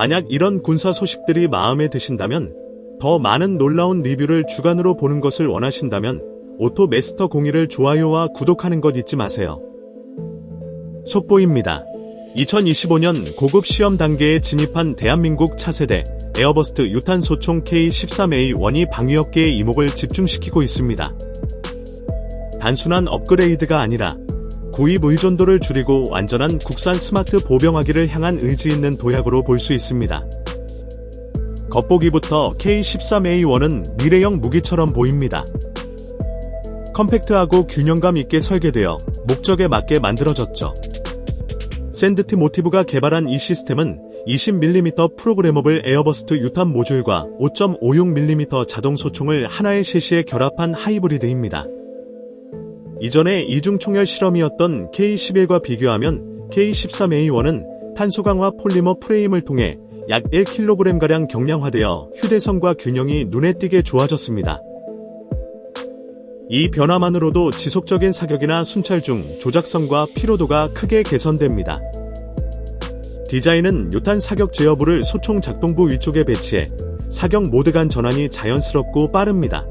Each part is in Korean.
만약 이런 군사 소식들이 마음에 드신다면 더 많은 놀라운 리뷰를 주간으로 보는 것을 원하신다면 오토 메스터 01을 좋아요와 구독하는 것 잊지 마세요. 속보입니다. 2025년 고급 시험 단계에 진입한 대한민국 차세대 에어버스트 유탄 소총 K-13A1이 방위업계의 이목을 집중시키고 있습니다. 단순한 업그레이드가 아니라 구입 의존도를 줄이고 완전한 국산 스마트 보병하기를 향한 의지 있는 도약으로 볼 수 있습니다. 겉보기부터 K-13A1은 미래형 무기처럼 보입니다. 컴팩트하고 균형감 있게 설계되어 목적에 맞게 만들어졌죠. 샌드트 모티브가 개발한 이 시스템은 20mm 프로그래머블 에어버스트 유탄 모듈과 5.56mm 자동 소총을 하나의 셰시에 결합한 하이브리드입니다. 이전에 이중 총열 실험이었던 K11과 비교하면 K13A1은 탄소 강화 폴리머 프레임을 통해 약 1kg가량 경량화되어 휴대성과 균형이 눈에 띄게 좋아졌습니다. 이 변화만으로도 지속적인 사격이나 순찰 중 조작성과 피로도가 크게 개선됩니다. 디자인은 유탄 사격 제어부를 소총 작동부 위쪽에 배치해 사격 모드 간 전환이 자연스럽고 빠릅니다.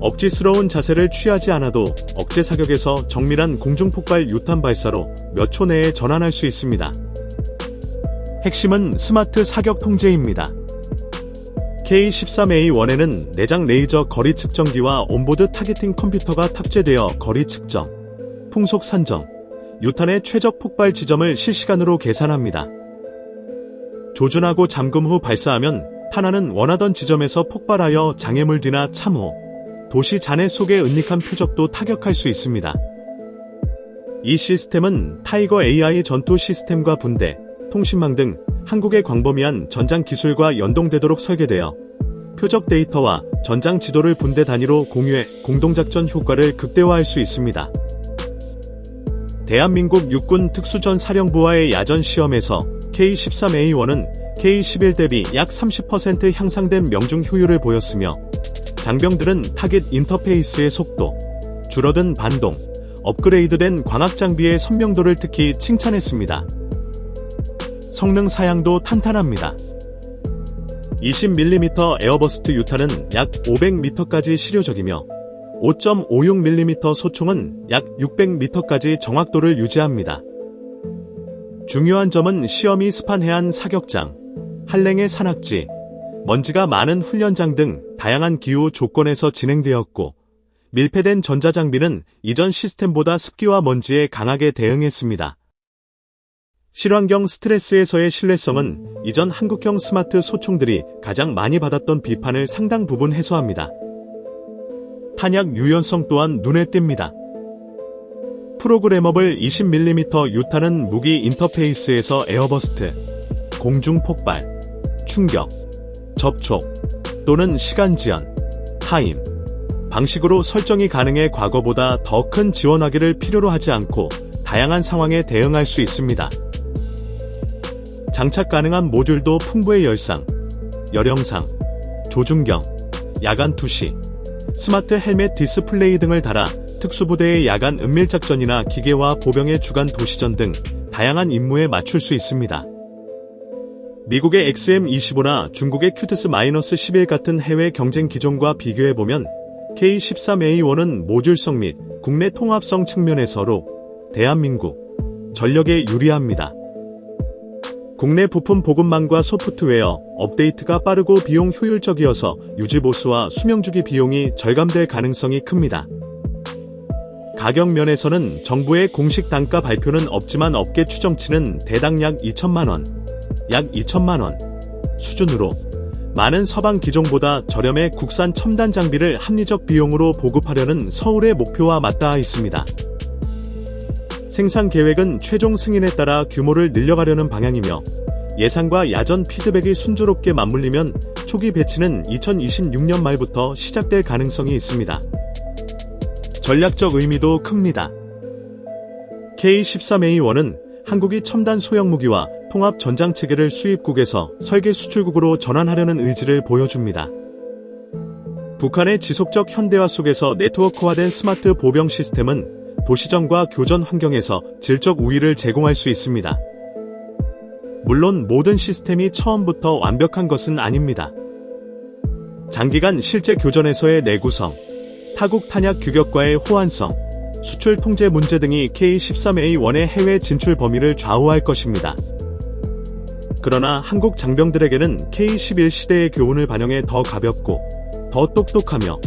억지스러운 자세를 취하지 않아도 억제 사격에서 정밀한 공중폭발 유탄 발사로 몇 초 내에 전환할 수 있습니다. 핵심은 스마트 사격 통제입니다. K13A1에는 내장 레이저 거리 측정기와 온보드 타겟팅 컴퓨터가 탑재되어 거리 측정, 풍속 산정, 유탄의 최적 폭발 지점을 실시간으로 계산합니다. 조준하고 잠금 후 발사하면 탄환은 원하던 지점에서 폭발하여 장애물 뒤나 참호, 도시 잔해 속의 은닉한 표적도 타격할 수 있습니다. 이 시스템은 타이거 AI 전투 시스템과 분대, 통신망 등 한국의 광범위한 전장 기술과 연동되도록 설계되어 표적 데이터와 전장 지도를 분대 단위로 공유해 공동작전 효과를 극대화할 수 있습니다. 대한민국 육군 특수전 사령부와의 야전 시험에서 K-13A1은 K-11 대비 약 30% 향상된 명중 효율을 보였으며 장병들은 타겟 인터페이스의 속도, 줄어든 반동, 업그레이드된 광학 장비의 선명도를 특히 칭찬했습니다. 성능 사양도 탄탄합니다. 20mm 에어버스트 유탄은 약 500m까지 실효적이며 5.56mm 소총은 약 600m까지 정확도를 유지합니다. 중요한 점은 시험이 습한 해안 사격장, 한랭의 산악지, 먼지가 많은 훈련장 등 다양한 기후 조건에서 진행되었고, 밀폐된 전자장비는 이전 시스템보다 습기와 먼지에 강하게 대응했습니다. 실환경 스트레스에서의 신뢰성은 이전 한국형 스마트 소총들이 가장 많이 받았던 비판을 상당 부분 해소합니다. 탄약 유연성 또한 눈에 띕니다. 프로그래머블 20mm 유탄은 무기 인터페이스에서 에어버스트, 공중 폭발, 충격, 접촉 또는 시간 지연, 타임 방식으로 설정이 가능해 과거보다 더 큰 지원하기를 필요로 하지 않고 다양한 상황에 대응할 수 있습니다. 장착 가능한 모듈도 풍부의 열상, 열영상, 조준경, 야간 투시, 스마트 헬멧 디스플레이 등을 달아 특수부대의 야간 은밀작전이나 기계와 보병의 주간 도시전 등 다양한 임무에 맞출 수 있습니다. 미국의 XM25나 중국의 큐트스-11 같은 해외 경쟁 기종과 비교해보면 K13A1은 모듈성 및 국내 통합성 측면에서로 대한민국 전력에 유리합니다. 국내 부품 보급망과 소프트웨어, 업데이트가 빠르고 비용 효율적이어서 유지보수와 수명주기 비용이 절감될 가능성이 큽니다. 가격 면에서는 정부의 공식 단가 발표는 없지만 업계 추정치는 대당 약 2천만원, 약 2천만 원 수준으로 많은 서방 기종보다 저렴해 국산 첨단 장비를 합리적 비용으로 보급하려는 서울의 목표와 맞닿아 있습니다. 생산 계획은 최종 승인에 따라 규모를 늘려가려는 방향이며 예상과 야전 피드백이 순조롭게 맞물리면 초기 배치는 2026년 말부터 시작될 가능성이 있습니다. 전략적 의미도 큽니다. K-13A1은 한국이 첨단 소형 무기와 통합 전장 체계를 수입국에서 설계 수출국으로 전환하려는 의지를 보여줍니다. 북한의 지속적 현대화 속에서 네트워크화된 스마트 보병 시스템은 도시전과 교전 환경에서 질적 우위를 제공할 수 있습니다. 물론 모든 시스템이 처음부터 완벽한 것은 아닙니다. 장기간 실제 교전에서의 내구성, 타국 탄약 규격과의 호환성, 수출 통제 문제 등이 K-13A1의 해외 진출 범위를 좌우할 것입니다. 그러나 한국 장병들에게는 K-11 시대의 교훈을 반영해 더 가볍고 더 똑똑하며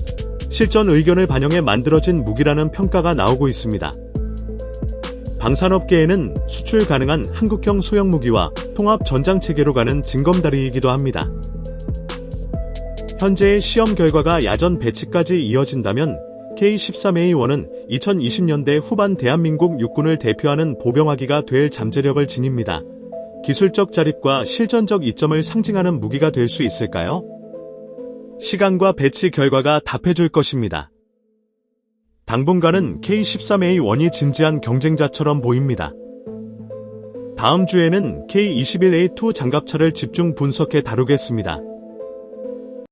실전 의견을 반영해 만들어진 무기라는 평가가 나오고 있습니다. 방산업계에는 수출 가능한 한국형 소형 무기와 통합 전장 체계로 가는 징검다리이기도 합니다. 현재의 시험 결과가 야전 배치까지 이어진다면 K-13A1은 2020년대 후반 대한민국 육군을 대표하는 보병화기가 될 잠재력을 지닙니다. 기술적 자립과 실전적 이점을 상징하는 무기가 될 수 있을까요? 시간과 배치 결과가 답해줄 것입니다. 당분간은 K-13A1이 진지한 경쟁자처럼 보입니다. 다음 주에는 K-21A2 장갑차를 집중 분석해 다루겠습니다.